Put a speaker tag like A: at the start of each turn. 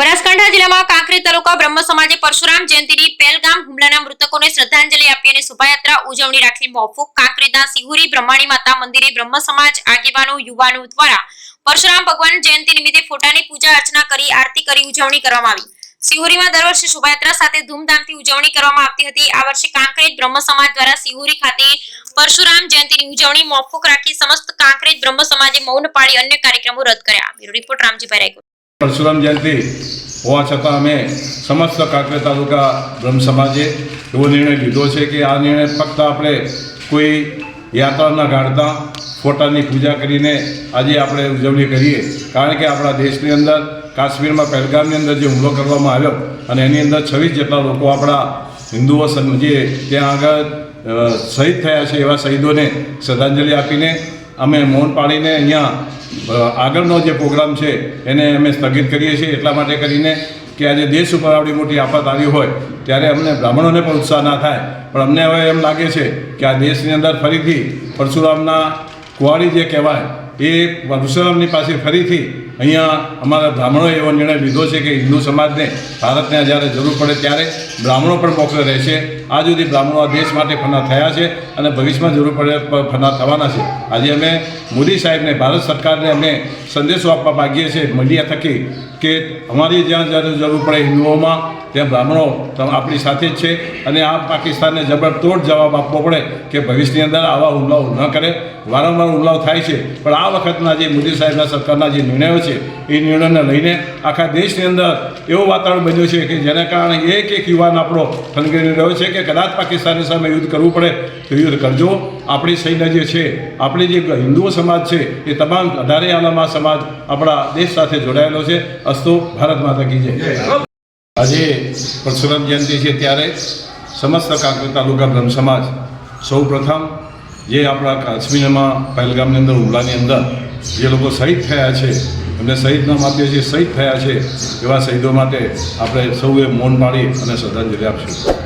A: બનાસકાંઠા જિલ્લામાં કાંકરી તાલુકા બ્રહ્મ સમાજે પરશુરામ જયંતિની પહેલગામ હુમલાના મૃતકોને શ્રદ્ધાંજલિ આપી અને શોભાયાત્રા ઉજવણી રાખી મોફુક કાંકરીના સિહુરી બ્રહ્માણી માતા મંદિરે બ્રહ્મ સમાજ આગેવાનો, યુવાનો દ્વારા પરશુરામ ભગવાન જયંતિ નિમિત્તે ફોટાની પૂજા અર્ચના કરી, આરતી કરી, ઉજવણી કરવામાં આવી. સિહુરીમાં દર વર્ષે શોભાયાત્રા સાથે ધૂમધામથી ઉજવણી કરવામાં આવતી હતી. આ વર્ષે કાંકરેજ બ્રહ્મ સમાજ દ્વારા સિહુરી ખાતે પરશુરામ જયંતિની ઉજવણી મોફુક રાખી સમસ્ત કાંકરેજ બ્રહ્મ સમાજે મૌન પાળી અન્ય કાર્યક્રમો રદ કર્યા. બ્યુરો રિપોર્ટ રામજીભાઈ રાયકોટ
B: પરશુરામ જયંતિ હોવા છતાં અમે સમસ્ત કાંકરેજ તાલુકા બ્રહ્મ સમાજે એવો નિર્ણય લીધો છે કે આ નિર્ણય ફક્ત આપણે કોઈ યાત્રા ન કાઢતા ફોટાની પૂજા કરીને આજે આપણે ઉજવણી કરીએ. કારણ કે આપણા દેશની અંદર કાશ્મીરમાં પહેલગામની અંદર જે હુમલો કરવામાં આવ્યો અને એની અંદર છવ્વીસ જેટલા લોકો આપણા હિન્દુઓ જે ત્યાં આગળ શહીદ થયા છે એવા શહીદોને શ્રદ્ધાંજલિ આપીને અમે મૌન પાડીને અહીંયા આગળનો જે પ્રોગ્રામ છે, એને અમે સ્થગિત કરીએ છીએ. એટલા માટે કરીને કે આજે દેશ ઉપર આવડી મોટી આફત આવી હોય, ત્યારે અમને બ્રાહ્મણોને પણ ઉત્સાહ ના થાય. પણ અમને હવે એમ લાગે છે કે આ દેશની અંદર ફરીથી પરશુરામના કુવાડી જે કહેવાય એ પરશુરામની પાસે ફરીથી અહીંયા અમારા બ્રાહ્મણોએ એવો નિર્ણય લીધો છે કે હિન્દુ સમાજને ભારતને જ્યારે જરૂર પડે ત્યારે બ્રાહ્મણો પણ મોકલે રહેશે. આ સુધી બ્રાહ્મણો આ દેશ માટે ફના થયા છે અને ભવિષ્યમાં જરૂર પડે ફના થવાના છે. આજે અમે મોદી સાહેબને, ભારત સરકારને અમે સંદેશો આપવા માગીએ છીએ મીડિયા થકી કે અમારી જ્યાં જ્યારે જરૂર પડે હિન્દુઓમાં ત્યાં બ્રાહ્મણો આપણી સાથે જ છે અને આ પાકિસ્તાનને જબરતોડ જવાબ આપવો પડે કે ભવિષ્યની અંદર આવા હુમલાઓ ન કરે. વારંવાર હુમલાઓ થાય છે, પણ આ વખતના જે મોદી સાહેબના સરકારના જે નિર્ણયો છે, એ નિર્ણયને લઈને આખા દેશની અંદર એવું વાતાવરણ બન્યું છે કે જેના કારણે એક એક યુવાન આપણો ખનગરી રહ્યો છે કે કદાચ પાકિસ્તાનની સામે યુદ્ધ કરવું પડે, તો યુદ્ધ કરજો. આપણી સૈન્ય જે છે, આપણી જે હિન્દુ સમાજ છે, એ તમામ અઢારે આલામા સમાજ આપણા દેશ સાથે જોડાયેલો છે. અસ્તુ, ભારત માતા કી જય. આજે પરશુરામ જયંતિ છે ત્યારે સમસ્ત કાંકર તાલુકા બ્રહ્મ સમાજ સૌ પ્રથમ જે આપણા કાશ્મીરમાં પહેલગામની અંદર હુમલાની અંદર જે લોકો શહીદ થયા છે, એમને શહીદ નામ આપીએ છીએ શહીદ થયા છે, એવા શહીદો માટે આપણે સૌએ મૌન પાડી અને શ્રદ્ધાંજલિ આપશું.